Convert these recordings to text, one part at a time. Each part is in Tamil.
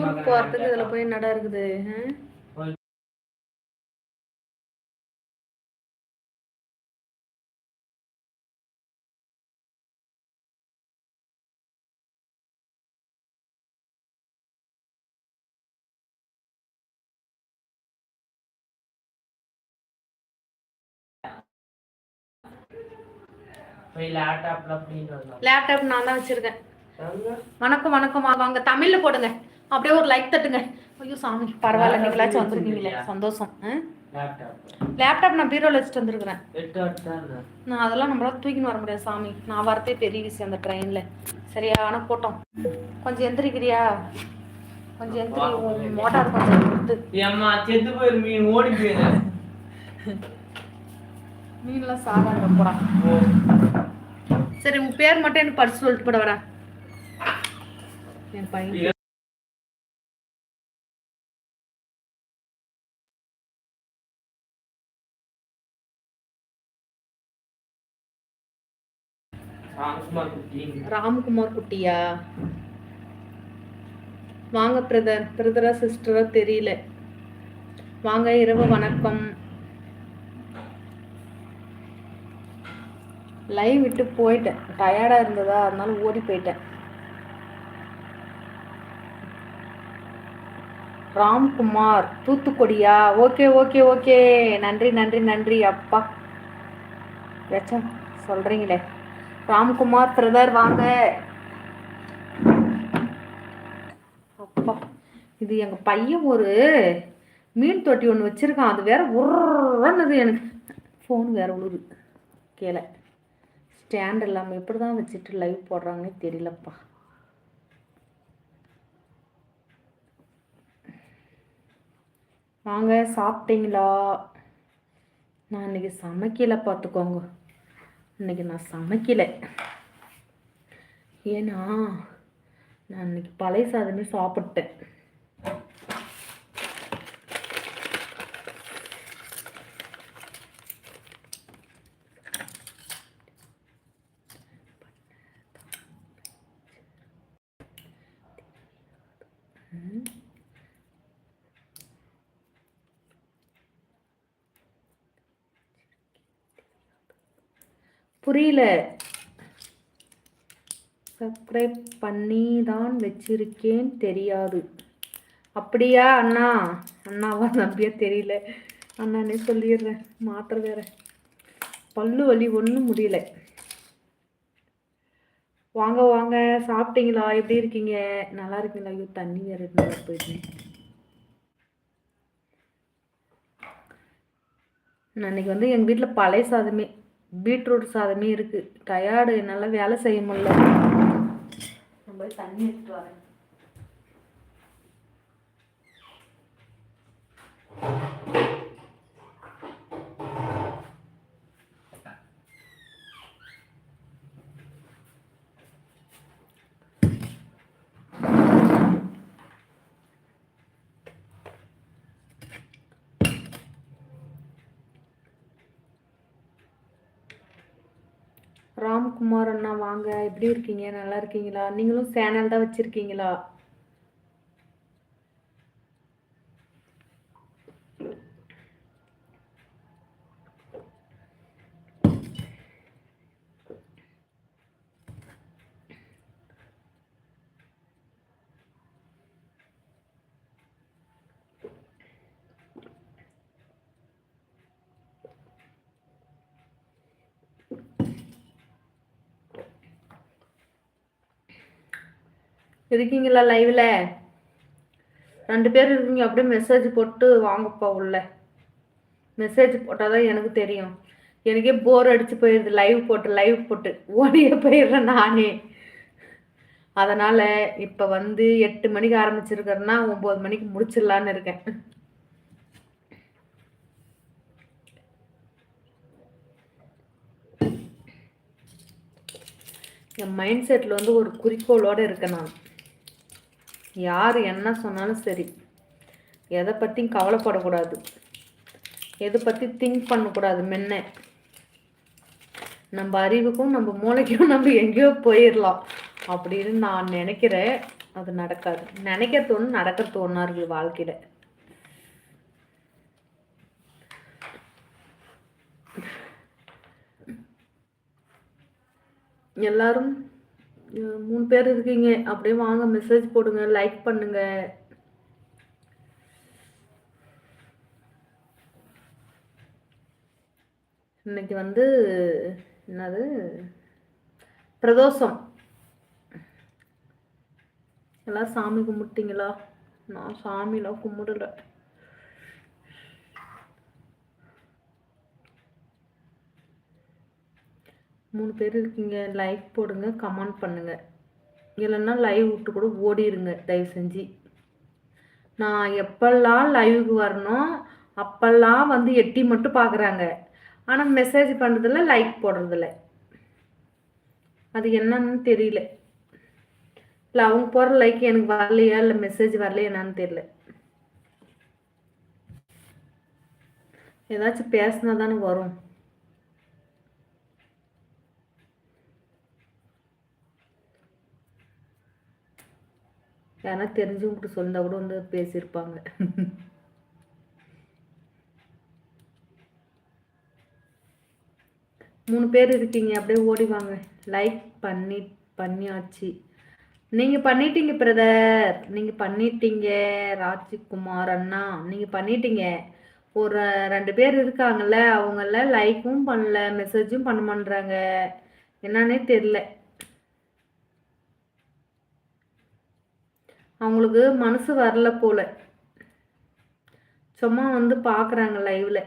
ஊருக்கு இதில் போய் நட இருக்குது? லேப்டாப் நான் தான் வச்சுருக்கேன். வணக்கம் வணக்கம். வாங்க, தமிழில் போடுங்க. அப்படியே ஒரு லைக் தட்டுங்க. ஐயோ சாமி பரவாயில்ல. நீங்களாச்சும் வந்திருக்கீங்களே சந்தோஷம்? லேப்டாப் நான் பீரோவில் வச்சுட்டு வந்திருக்கிறேன். நான் அதெல்லாம் நம்மளால தூக்கின்னு வர முடியாது சாமி. நான் வரதே பெரிய விஷயம் அந்த ட்ரெயினில் சரியான கூட்டம் கொஞ்சம் எந்திரிக்கிறியா? கொஞ்சம் எந்திரி. மோட்டார் கொஞ்சம் கொடுத்து ஏம்மா செத்து போயிரு மீன் ஓடி போயிரு. மீன்லாம் சாதாரண போகிறான் சரி உன் பேர் மட்டும் எனக்கு படிச்சு சொல்லிட்டு போட வரேன் என் பையன். ராம்குமார் குட்டி ராம்குமார் குட்டியா வாங்க பிரதர் பிரதரா சிஸ்டரா தெரியல. வாங்க இரவு வணக்கம். லைவ் விட்டு போயிட்டேன். டயர்டா இருந்ததா? அதனால ஓடி போயிட்டேன். ராம்குமார் தூத்துக்குடியா? Okay okay okay. நன்றி நன்றி நன்றி அப்பா. ஏச்சா சொல்கிறீங்களே ராம்குமார் பிரதர் வாங்க. அப்பா இது எங்கள் பையன் ஒரு மீன் தொட்டி ஒன்று வச்சுருக்கான். அது வேற உருன்னது எனக்கு. ஃபோன் வேற உழுது. கீழே ஸ்டாண்ட் இல்லாமல் எப்படி தான் வச்சுட்டு லைவ் போடுறாங்கன்னே தெரியலப்பா. வாங்க சாப்பிட்டீங்களா? நான் இன்னைக்கு சமைக்கல பார்த்துக்கோங்க. இன்னைக்கு நான் சமைக்கல. ஏன்னா நான் இன்னைக்கு பழைய சாதமே சாப்பிட்டேன். புரியல. சப்ஸ்கிரைப் பண்ணி தான் வச்சிருக்கேன் தெரியாது. அப்படியா அண்ணா? அண்ணாவா நம்பியா தெரியல. அண்ணானே சொல்லிடுறேன் மாத்திர வேற. பல்லு வலி ஒன்றும் முடியல. வாங்க வாங்க சாப்பிட்டீங்களா? எப்படி இருக்கீங்க? நல்லா இருக்கீங்களா? ஐயோ தண்ணி வேற இருந்தா போயிட்டு நான் இன்னைக்கு வந்து எங்கள் வீட்டில் பழைய சாதமே. பீட்ரூட் சாதமே இருக்குது டயர்டு என்னால் வேலை செய்ய முடியல. நம்ம போய் தண்ணி எடுத்துட்டு வரேன். ராம்குமார் அண்ணா வாங்க. எப்படி இருக்கீங்க? நல்லா இருக்கீங்களா? நீங்களும் சேனல் தான் வச்சுருக்கீங்களா? இருக்கீங்களா லைவ்ல ரெண்டு பேர் இருக்கீங்க அப்படியே மெசேஜ் போட்டு வாங்கப்பா உள்ள. மெசேஜ் போட்டால் தான் எனக்கு தெரியும். எனக்கே போர் அடிச்சு போயிடுது லைவ் போட்டு லைவ் போட்டு. ஓடியே போயிடுறேன் நானே. அதனால் இப்போ வந்து எட்டு மணிக்கு ஆரம்பிச்சிருக்கிறேன்னா ஒம்பது மணிக்கு முடிச்சிடலான்னு இருக்கேன். என் மைண்ட் செட்டில் வந்து ஒரு குறிக்கோளோடு இருக்கேன் நான். யார் என்ன சொன்னாலும் சரி. எதை பற்றியும் கவலைப்படக்கூடாது. எதை பற்றி திங்க் பண்ணக்கூடாது முன்ன. நம்ம அறிவுக்கும் நம்ம மூளைக்கும் நம்ம எங்கேயோ போயிடலாம் அப்படின்னு நான் நினைக்கிறேன். அது நடக்காது. நினைக்கிறது ஒன்று நடக்கிறது ஒன்றா இருக்குது வாழ்க்கையில். எல்லாரும் மூணு பேர் இருக்கீங்க. அப்படியே வாங்க மெசேஜ் போடுங்க லைக் பண்ணுங்க. இன்னைக்கு வந்து என்னது? பிரதோஷம். எல்லாம் சாமி கும்பிட்டீங்களா? நான் சாமிலாம் கும்பிடல. மூணு பேர் இருக்கீங்க லைக் போடுங்க கமெண்ட் பண்ணுங்க. இல்லைன்னா லைவ் விட்டு கூட ஓடிடுங்க தயவு செஞ்சு. நான் எப்பெல்லாம் லைவுக்கு வரணும் அப்பெல்லாம் வந்து எட்டி மட்டும் பார்க்குறாங்க ஆனால் மெசேஜ் பண்ணுறதில்ல லைக் போடுறதில்ல. அது என்னன்னு தெரியல. இல்லை அவங்க போடுற லைக் எனக்கு வரலையா இல்லை மெசேஜ் வரலையா என்னன்னு தெரியல. ஏதாச்சும் பேசினா தானே வரும். ஏன்னா தெரிஞ்சவங்ககிட்ட சொல்லிருந்தா கூட வந்து பேசியிருப்பாங்க. மூணு பேர் இருக்கீங்க அப்படியே ஓடி வாங்க. லைக் பண்ணி பண்ணியாச்சு. நீங்க பண்ணிட்டீங்க பிரதர் நீங்க பண்ணிட்டீங்க ராஜ்குமார் அண்ணா. நீங்க பண்ணிட்டீங்க. ஒரு ரெண்டு பேர் இருக்காங்கல்ல அவங்கள லைக்கும் பண்ணல மெசேஜும் பண்ண மாட்டாங்க என்னன்னே தெரியல. அவங்களுக்கு மனசு வரல போல. சும்மா வந்து பார்க்குறாங்க லைவ்ல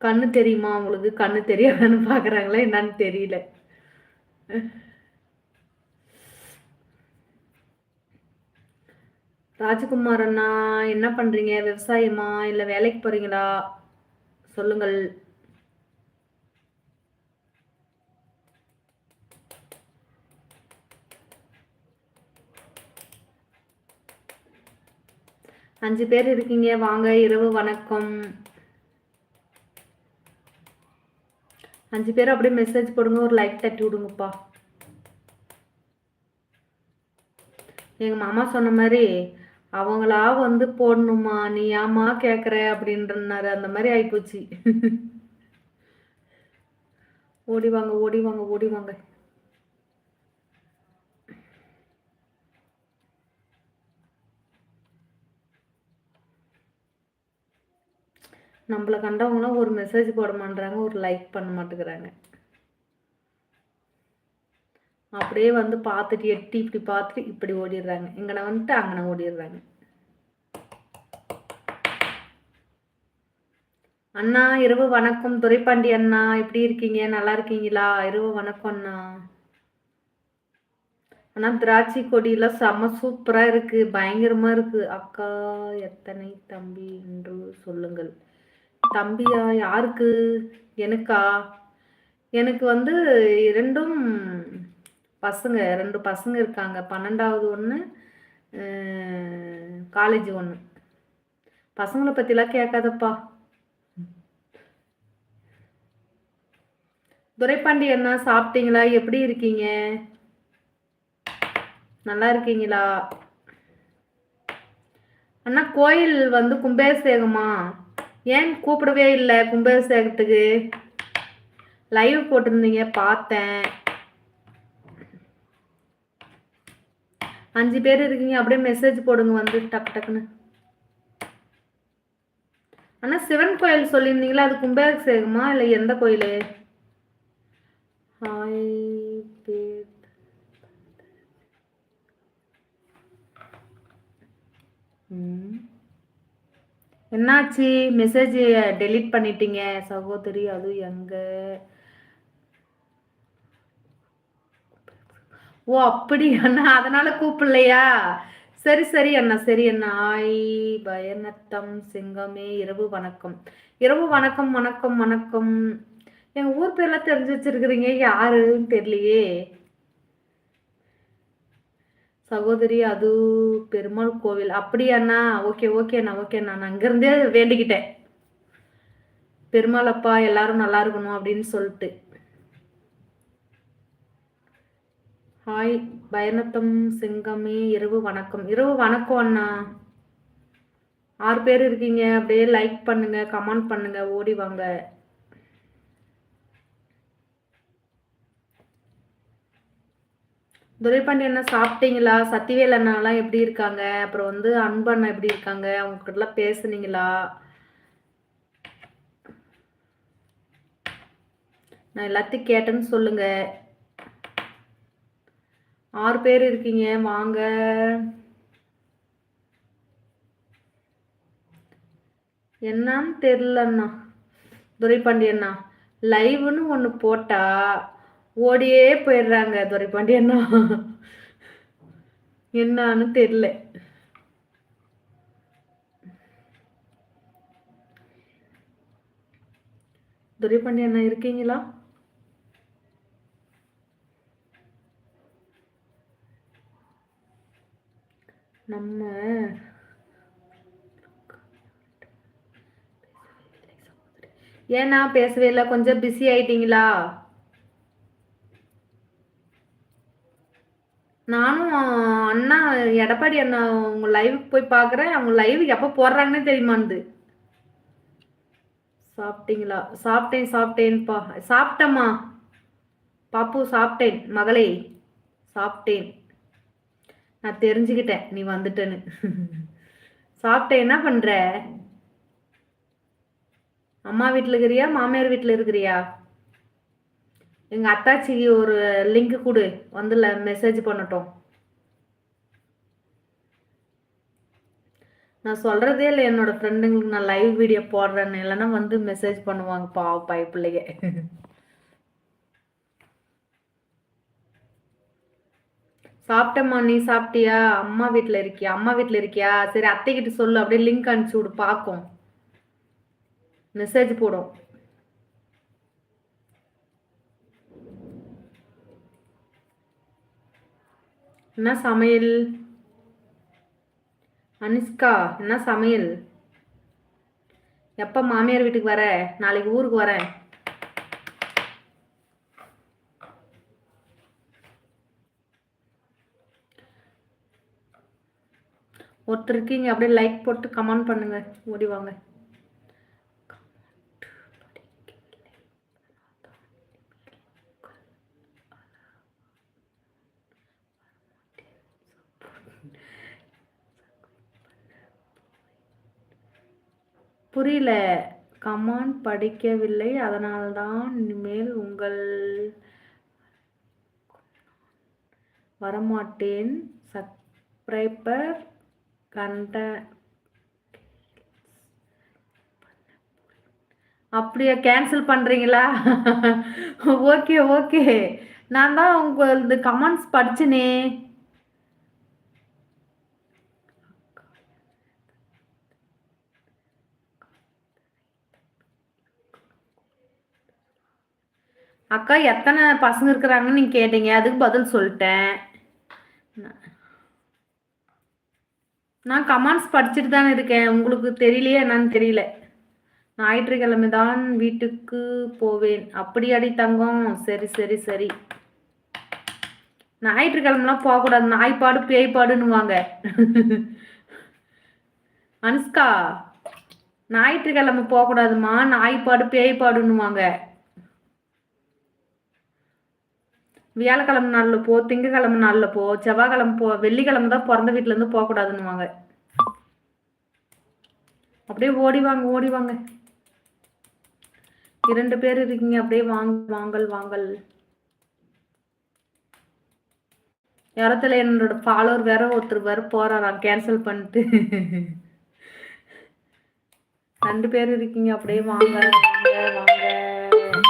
கண்ணு தெரியுமா அவங்களுக்கு? கண்ணு தெரியாதான்னு பார்க்குறாங்களா என்னன்னு தெரியல. ராஜகுமார் அண்ணா என்ன பண்ணுறீங்க விவசாயமா? இல்லை வேலைக்கு போகிறீங்களா சொல்லுங்கள். அஞ்சு பேர் இருக்கீங்க. வாங்க இரவு வணக்கம். அஞ்சு பேர் அப்படியே மெசேஜ் போடுங்க. ஒரு லைக் தட்டி விடுங்கப்பா. எங்க மாமா சொன்ன மாதிரி அவங்களா வந்து போடணுமா? நீ ஏமா கேக்குற? அப்படின்றனாரு. அந்த மாதிரி ஆயிப்போச்சு. ஓடி வாங்க ஓடி வாங்க ஓடி வாங்க. நம்மளை கண்டவங்களாம் ஒரு மெசேஜ் போட மாட்டேறாங்க ஒரு லைக் பண்ண மாட்டேங்கிறாங்க. அப்படியே வந்து பார்த்துட்டு எட்டி இப்படி பார்த்துட்டு இப்படி ஓடிடுறாங்க. இங்கன வந்துட்டு அங்கன ஓடிடுறாங்க. அண்ணா இரவு வணக்கம். துரைப்பாண்டி அண்ணா எப்படி இருக்கீங்க? நல்லா இருக்கீங்களா? இரவு வணக்கம் அண்ணா. அண்ணா திராட்சை கொடியெல்லாம் செம்ம சூப்பராக இருக்குது பயங்கரமாக இருக்குது அக்கா எத்தனை தம்பி என்று சொல்லுங்கள். தம்பியா யாருக்கு? எனக்கா? எனக்கு வந்து இரண்டும் பசங்க ரெண்டு பசங்க இருக்காங்க. பன்னெண்டாவது ஒன்று காலேஜ் ஒன்று பசங்களை பற்றிலாம் கேட்காதப்பா. துரைப்பாண்டி அண்ணா சாப்பிட்டீங்களா? எப்படி இருக்கீங்க? நல்லா இருக்கீங்களா? அண்ணா கோயில் வந்து கும்பேசேகமா ஏன் கூப்பிடவே இல்லை கும்பாபிஷேகத்துக்கு லைவ் போட்டிருந்தீங்க பார்த்தேன். அஞ்சு பேர் இருக்கீங்க அப்படியே மெசேஜ் போடுங்க வந்து டக்கு டக்குன்னு. அண்ணா சிவன் கோயில் சொல்லியிருந்தீங்களா? அது கும்பாபிஷேகமா இல்லை எந்த கோயில்? ஹாய் பேர் என்னாச்சு? மெசேஜ் டெலீட் பண்ணிட்டீங்க. சகோதரி அது எங்க? ஓ அப்படி அண்ணா அதனால கூப்பிடலையா? சரி சரி அண்ணா சரி அண்ணா. ஆய் பயனத்தம் சிங்கமே. இரவு வணக்கம். இரவு வணக்கம் வணக்கம் வணக்கம். எங்க ஊர் பேர்லாம் தெரிஞ்சு வச்சிருக்கிறீங்க. யாருன்னு தெரியலையே. சகோதரி அது பெருமாள் கோவில். அப்படியாண்ணா ஓகே ஓகேண்ணா ஓகேண்ணா நான் அங்கிருந்தே வேண்டிக்கிட்டேன். பெருமாள் அப்பா எல்லாரும் நல்லா இருக்கணும் அப்படின்னு சொல்லிட்டு. ஹாய் பயணத்தம் சிங்கமே இரவு வணக்கம். இரவு வணக்கம் அண்ணா. ஆறு பேர் இருக்கீங்க. அப்படியே லைக் பண்ணுங்க கமெண்ட் பண்ணுங்க ஓடி வாங்க. துரைபாண்டி அண்ணா சாப்பிட்டீங்களா? சத்திவேல் அண்ணாலாம் எப்படி இருக்காங்க? அப்புறம் வந்து அன்பு அண்ணா எப்படி இருக்காங்க? அவங்க கிட்டலாம் பேசுனீங்களா? நான் எல்லாத்தையும் கேட்டேன்னு சொல்லுங்க. ஆறு பேர் இருக்கீங்க வாங்க. என்னன்னு தெரிலண்ணா துரைபாண்டி அண்ணா லைவ்னு ஒன்று போட்டா ஓடியே போயிடுறாங்க துரை பாண்டியன்னா என்னன்னு தெரில துரைபாண்டி பாண்டியண்ணா இருக்கீங்களா? நம்ம ஏன்னா பேசவே இல்லை? கொஞ்சம் பிஸி ஆயிட்டீங்களா நானும் அண்ணா எடப்பாடி அண்ணா உங்க லைவுக்கு போய் பார்க்குறேன் அவங்க லைவ் எப்போ போடுறாங்கன்னே தெரியுமாந்து சாப்பிட்டீங்களா? சாப்பிட்டேன் சாப்பிட்டேன்ப்பா. சாப்பிட்டம்மா. பாப்பு சாப்பிட்டேன். மகளே சாப்பிட்டேன். நான் தெரிஞ்சுக்கிட்டேன் நீ வந்துட்டேன்னு. சாப்பிட்டேன். என்ன பண்ற? அம்மா வீட்டில் இருக்கிறியா? மாமியார் வீட்டில் இருக்கிறியா? எங்கள் அத்தாச்சிக்கு ஒரு லிங்க் கொடு. வந்துல மெசேஜ் பண்ணட்டும். நான் சொல்கிறதே இல்லை என்னோட ஃப்ரெண்டுங்களுக்கு நான் லைவ் வீடியோ போடுறேன்னு. இல்லைன்னா வந்து மெசேஜ் பண்ணுவாங்க பாவ பாய் பிள்ளைங்க சாப்பிட்டம்மா நீ சாப்பிட்டியா? அம்மா வீட்டில் இருக்கியா? அம்மா வீட்டில் இருக்கியா? சரி அத்தைக்கிட்ட சொல்லு அப்படியே லிங்க் அனுப்பிச்சி விடு பார்க்கும் மெசேஜ் போடும். என்ன சமையல்? அனிஷ்கா என்ன சமையல்? எப்போ மாமியார் வீட்டுக்கு வர? நாளைக்கு ஊருக்கு வரேன். ஒருத்தருக்கு இங்கே அப்படியே லைக் போட்டு கமெண்ட் பண்ணுங்க. ஓடி வாங்க. புரியல. கமான் படிக்கவில்லை. அதனால்தான் இனிமேல் உங்கள் வரமாட்டேன். சப்ஸ்கிரைபர் கண்ட அப்படியா? கேன்சல் பண்ணுறீங்களா ஓகே ஓகே நான் தான் உங்களது கமெண்ட்ஸ் படிச்சுனே. அக்கா எத்தனை பசங்க இருக்கிறாங்கன்னு நீங்கள் கேட்டீங்க. அதுக்கு பதில் சொல்லிட்டேன். நான் கமெண்ட்ஸ் படிச்சுட்டு தானே இருக்கேன். உங்களுக்கு தெரியலையே என்னன்னு தெரியல. ஞாயிற்றுக்கிழமை தான் வீட்டுக்கு போவேன். அப்படி அடி தங்கம். சரி சரி சரி. ஞாயிற்றுக்கிழமெலாம் போகக்கூடாது. நாய்ப்பாடு பேய்ப்பாடுன்னுவாங்க. அனுஷ்கா ஞாயிற்றுக்கிழமை போகக்கூடாதுமா நாய்ப்பாடு பேய்ப்பாடுன்னுவாங்க. வியாழக்கிழமை நாளில் போ திங்கக்கிழமை நாளில் போ செவ்வாய்க்கிழமை போ வெள்ளிக்கிழமை தான் பிறந்த வீட்டிலேருந்து போகக்கூடாதுன்னுவாங்க அப்படியே ஓடி வாங்க ஓடி வாங்க. இரண்டு பேர் இருக்கீங்க அப்படியே வாங்க வாங்கல் வாங்கல். இடத்துல என்னோட ஃபாலோவர் வேற ஒருத்தர் வேற போறாராம் கேன்சல் பண்ணிட்டு. ரெண்டு பேர் இருக்கீங்க அப்படியே வாங்க வாங்க வாங்க.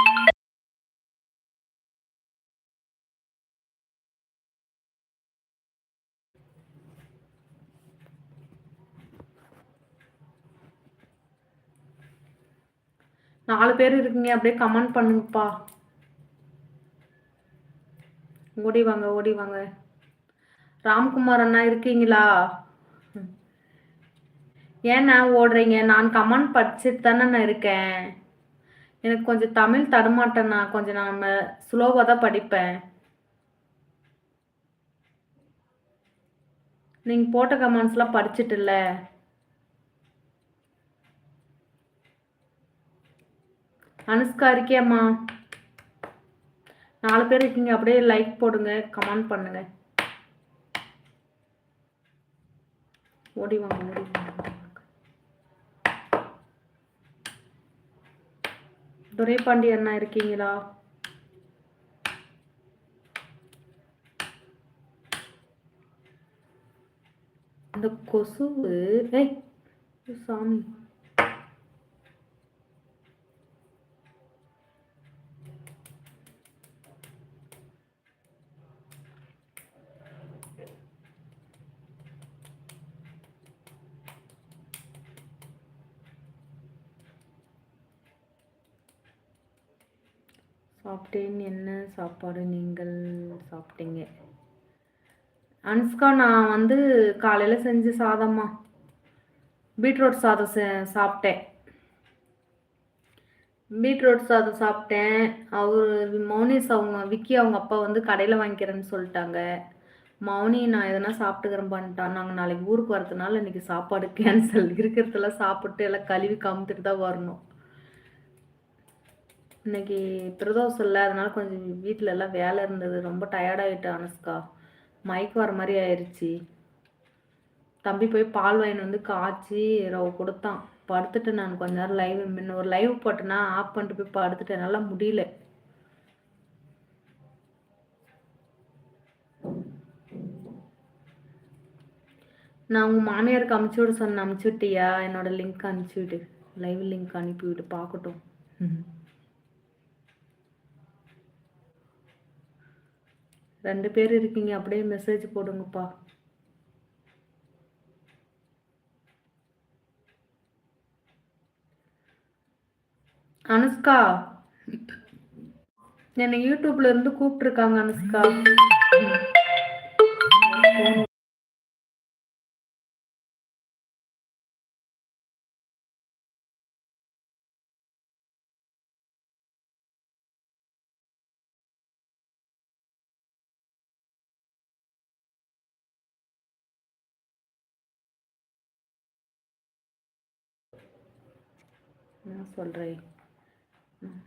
நாலு பேர் இருக்கீங்க அப்படியே கமெண்ட் பண்ணுங்கப்பா. ஓடி வாங்க ஓடி வாங்க. ராம்குமார் அண்ணா இருக்கீங்களா? ஏண்ணா ஓடுறீங்க? நான் கமெண்ட் படிச்சுட்டு தானே நான் இருக்கேன். எனக்கு கொஞ்சம் தமிழ் தடுமாட்டேண்ணா கொஞ்சம் நான் ஸ்லோவாக தான் படிப்பேன். நீங்கள் போட்ட கமெண்ட்ஸ்லாம் படிச்சிட்டுல்ல அனுஷ்கா இருக்கியாம்மா நாலு பேர் இருக்கீங்க அப்படியே லைக் போடுங்க கமெண்ட் பண்ணுங்க. ஓடி வாங்க ஓடி வாங்க. துரைபாண்டி அண்ணா இருக்கீங்களா? அந்த கொசுவு ஏய் சாமி. சாப்பிட்டேன். என்ன சாப்பாடு நீங்கள் சாப்பிட்டீங்க? அனுஷ்கா நான் வந்து காலையில் செஞ்ச சாதம்மா. பீட்ரூட் சாதம் சாப்பிட்டேன். பீட்ரூட் சாதம் சாப்பிட்டேன். அவர் மௌனிஸ் அவங்க விக்கி அவங்க அப்பா வந்து கடையில் வாங்கிக்கிறேன்னு சொல்லிட்டாங்க. மௌனி நான் எதனா சாப்பிட்டுக்கிறேன் நாங்கள் நாளைக்கு ஊருக்கு வரதுனால இன்னைக்கு சாப்பாடு கேன்சல் இருக்கிறதெல்லாம் சாப்பிட்டு எல்லாம் கழுவி கமுத்துட்டு தான் வரணும். இன்னைக்கு பிரதோஷம் இல்லை அதனால கொஞ்சம் வீட்டில எல்லாம் வேலை இருந்தது. ரொம்ப டயர்டாயிட்டேன் அனுஷ்கா. மயக்க வர மாதிரி ஆயிடுச்சு தம்பி போய் பால் வாங்கிட்டு வந்து காய்ச்சி ரவு கொடுத்தான். படுத்துட்டு நான் கொஞ்ச நேரம் லைவ் முன்ன ஒரு லைவ் போட்டேன்னா ஆஃப் பண்ணிட்டு போய் படுத்துட்டேன். என்னால் முடியல. நான் உங்கள் மாமியாருக்கு அமுச்சு விட சொன்னேன். அமுச்சு விட்டியா? என்னோட லிங்க் அனுப்பிச்சு விடு. லைவ் லிங்க் அனுப்பி விடு. பார்க்கட்டும். ரெண்டு பேர் இருக்கீங்க அப்படியே மெசேஜ் போடுங்கப்பா. அனுஷ்கா. என்னை யூடியூப்ல இருந்து கூப்பிட்டுருக்காங்க அனுஷ்கா. நான் சொல்றேன் ம்.